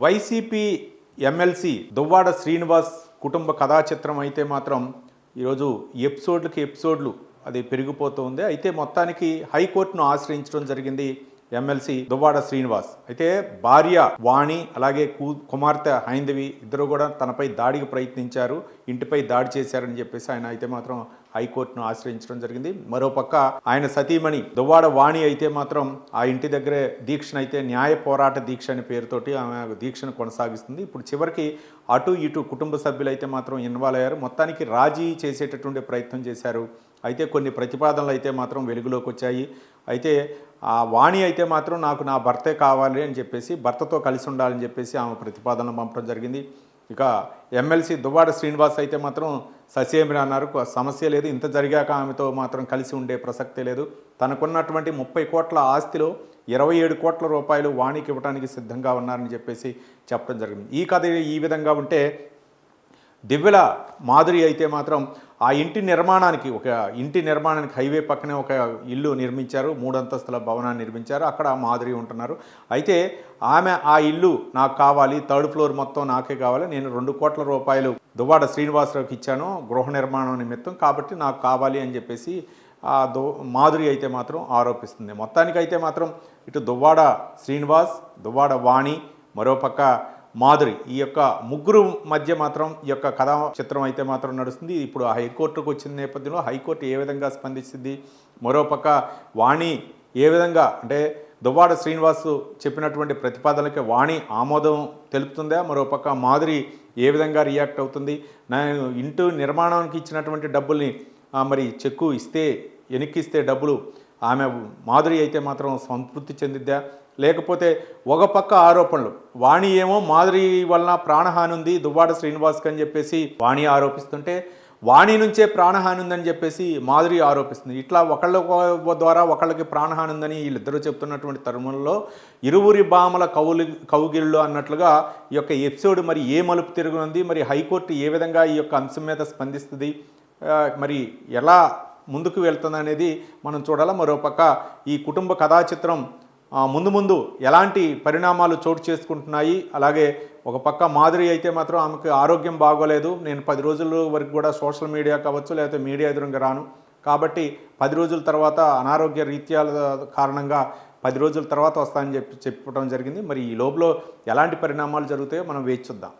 YCP MLC Duvvada Srinivas కుటుంబ కథా చిత్రం అయితే మాత్రం ఈరోజు ఎపిసోడ్లకి ఎపిసోడ్లు అది పెరిగిపోతుంది అయితే మొత్తానికి హైకోర్టును ఆశ్రయించడం జరిగింది ఎమ్మెల్సీ దువ్వాడ శ్రీనివాస్. అయితే భార్య వాణి అలాగే కూ కుమార్తె హైందవి ఇద్దరు కూడా తనపై దాడికి ప్రయత్నించారు ఇంటిపై దాడి చేశారని చెప్పేసి ఆయన అయితే మాత్రం హైకోర్టును ఆశ్రయించడం జరిగింది. మరోపక్క ఆయన సతీమణి దువ్వాడ వాణి అయితే మాత్రం ఆ ఇంటి దగ్గరే దీక్షను అయితే న్యాయ పోరాట దీక్ష అనే పేరుతోటి ఆమె దీక్షను కొనసాగిస్తుంది. ఇప్పుడు చివరికి అటు ఇటు కుటుంబ సభ్యులు అయితే మాత్రం ఇన్వాల్వ్ అయ్యారు. మొత్తానికి రాజీ చేసేటటువంటి ప్రయత్నం చేశారు. అయితే కొన్ని ప్రతిపాదనలు అయితే మాత్రం వెలుగులోకి వచ్చాయి. అయితే ఆ వాణి అయితే మాత్రం నాకు నా భర్తే కావాలి అని చెప్పేసి భర్తతో కలిసి ఉండాలని చెప్పేసి ఆమె ప్రతిపాదనలు పంపడం జరిగింది. ఇక ఎమ్మెల్సీ దువ్వాడ శ్రీనివాస్ అయితే మాత్రం ససేమిరా అన్నారు. సమస్య లేదు. ఇంత జరిగాక ఆమెతో మాత్రం కలిసి ఉండే ప్రసక్తే లేదు. తనకున్నటువంటి ముప్పై కోట్ల ఆస్తిలో ఇరవై ఏడు కోట్ల రూపాయలు వాణికి ఇవ్వడానికి సిద్ధంగా ఉన్నారని చెప్పేసి చెప్పడం జరిగింది. ఈ కథ ఈ విధంగా ఉంటే దివ్యల మాధురి అయితే మాత్రం ఆ ఇంటి నిర్మాణానికి ఒక ఇంటి నిర్మాణానికి హైవే పక్కనే ఒక ఇల్లు నిర్మించారు మూడంతస్తుల భవనాన్ని నిర్మించారు అక్కడ మాధురి ఉంటున్నారు. అయితే ఆమె ఆ ఇల్లు నాకు కావాలి థర్డ్ ఫ్లోర్ మొత్తం నాకే కావాలి నేను రెండు కోట్ల రూపాయలు దువ్వాడ శ్రీనివాసరావుకి ఇచ్చాను గృహ నిర్మాణం నిమిత్తం కాబట్టి నాకు కావాలి అని చెప్పేసి ఆ దు మాధురి అయితే మాత్రం ఆరోపిస్తుంది. మొత్తానికి అయితే మాత్రం ఇటు దువ్వాడ శ్రీనివాస్ దువ్వాడ వాణి మరోపక్క మాధురి ఈ యొక్క ముగ్గురు మధ్య మాత్రం ఈ యొక్క కథా చిత్రం అయితే మాత్రం నడుస్తుంది. ఇప్పుడు ఆ హైకోర్టుకు వచ్చిన నేపథ్యంలో హైకోర్టు ఏ విధంగా స్పందిస్తుంది? మరోపక్క వాణి ఏ విధంగా అంటే దువ్వాడ శ్రీనివాస్ చెప్పినటువంటి ప్రతిపాదనలకి వాణి ఆమోదం తెలుపుతుందా? మరోపక్క మాధురి ఏ విధంగా రియాక్ట్ అవుతుంది? నేను ఇంటి నిర్మాణానికి ఇచ్చినటువంటి డబ్బుల్ని మరి చెక్కు ఇస్తే వెనక్కిస్తే డబ్బులు ఆమె మాధురి అయితే మాత్రం సంతృప్తి చెందిద్దా? లేకపోతే ఒక పక్క ఆరోపణలు. వాణి ఏమో మాధురి వలన ప్రాణహాని ఉంది దువ్వాడ శ్రీనివాస్కి అని చెప్పేసి వాణి ఆరోపిస్తుంటే వాణి నుంచే ప్రాణహాని ఉందని చెప్పేసి మాధురి ఆరోపిస్తుంది. ఇట్లా ఒకళ్ళ ద్వారా ఒకళ్ళకి ప్రాణహాని ఉందని వీళ్ళిద్దరూ చెప్తున్నటువంటి తరుణంలో ఇరువురి బామల కవులు కౌగిళ్ళు అన్నట్లుగా ఈ యొక్క ఎపిసోడ్ మరి ఏ మలుపు తిరుగునుంది మరి హైకోర్టు ఏ విధంగా ఈ యొక్క అంశం మీద స్పందిస్తుంది? మరి ఎలా ముందుకు వెళ్తుంది అనేది మనం చూడాలి. మరోపక్క ఈ కుటుంబ కథా చిత్రం ముందు ముందు ఎలాంటి పరిణామాలు చోటు చేసుకుంటున్నాయి. అలాగే ఒక పక్క మాధురి అయితే మాత్రం ఆమెకు ఆరోగ్యం బాగోలేదు. నేను పది రోజుల వరకు కూడా సోషల్ మీడియా కావచ్చు లేకపోతే మీడియా ఎదురుగా రాను. కాబట్టి పది రోజుల తర్వాత అనారోగ్య రీత్యాల కారణంగా పది రోజుల తర్వాత వస్తానని చెప్పి చెప్పడం జరిగింది. మరి ఈ లోపల ఎలాంటి పరిణామాలు జరుగుతాయో మనం వేచి చూద్దాం.